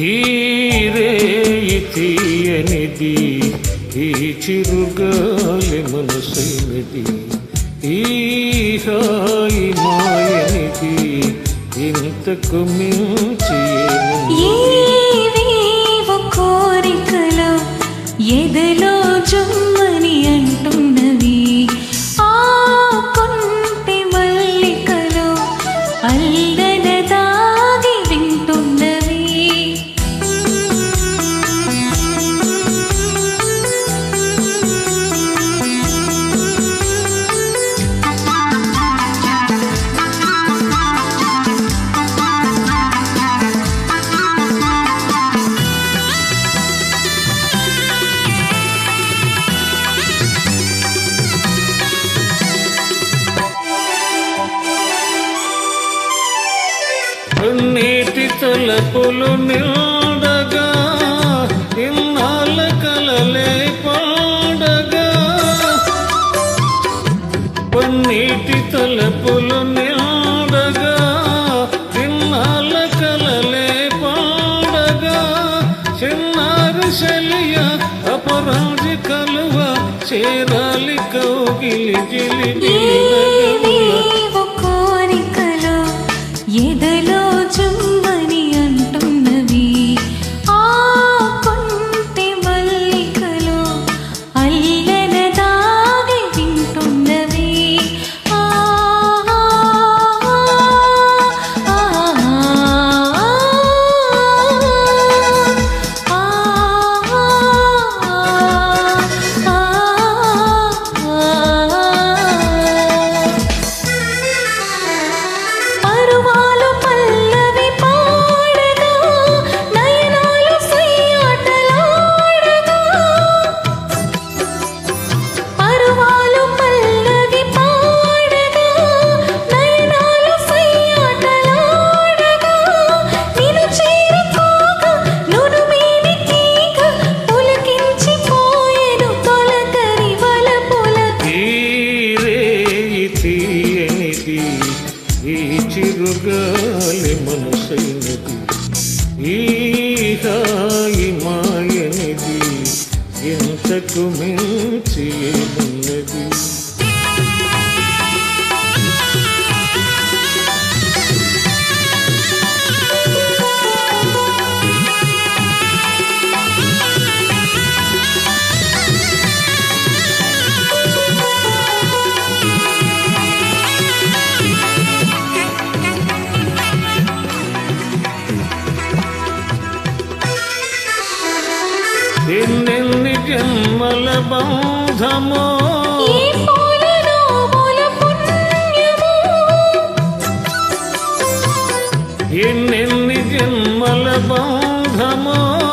ఈ రేయి తీయనిది ఈ చిరుగాలి మనసైనది ఈ హాయి మాయనిది ఇంతకు మించి నీటి నిండగా ఇన్నాళ్ళ కలలే పాడగా. పన్నీటి తలపులు నిండగా ఇన్నాళ్ళ కలలే పాడగా. చిన్నారి శలియ అపరాజి కలువ చేరాలి కౌగిలి జిలి కోరికలు ఎదలో తీయనిది ఈ చిరుగాలి మనసైనది. ఈ హాయి మాయనిది ఎంతకు మించి పుణ్యము. ఎన్నెన్ని జన్మల బంధమో?